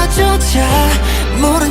나조차 모른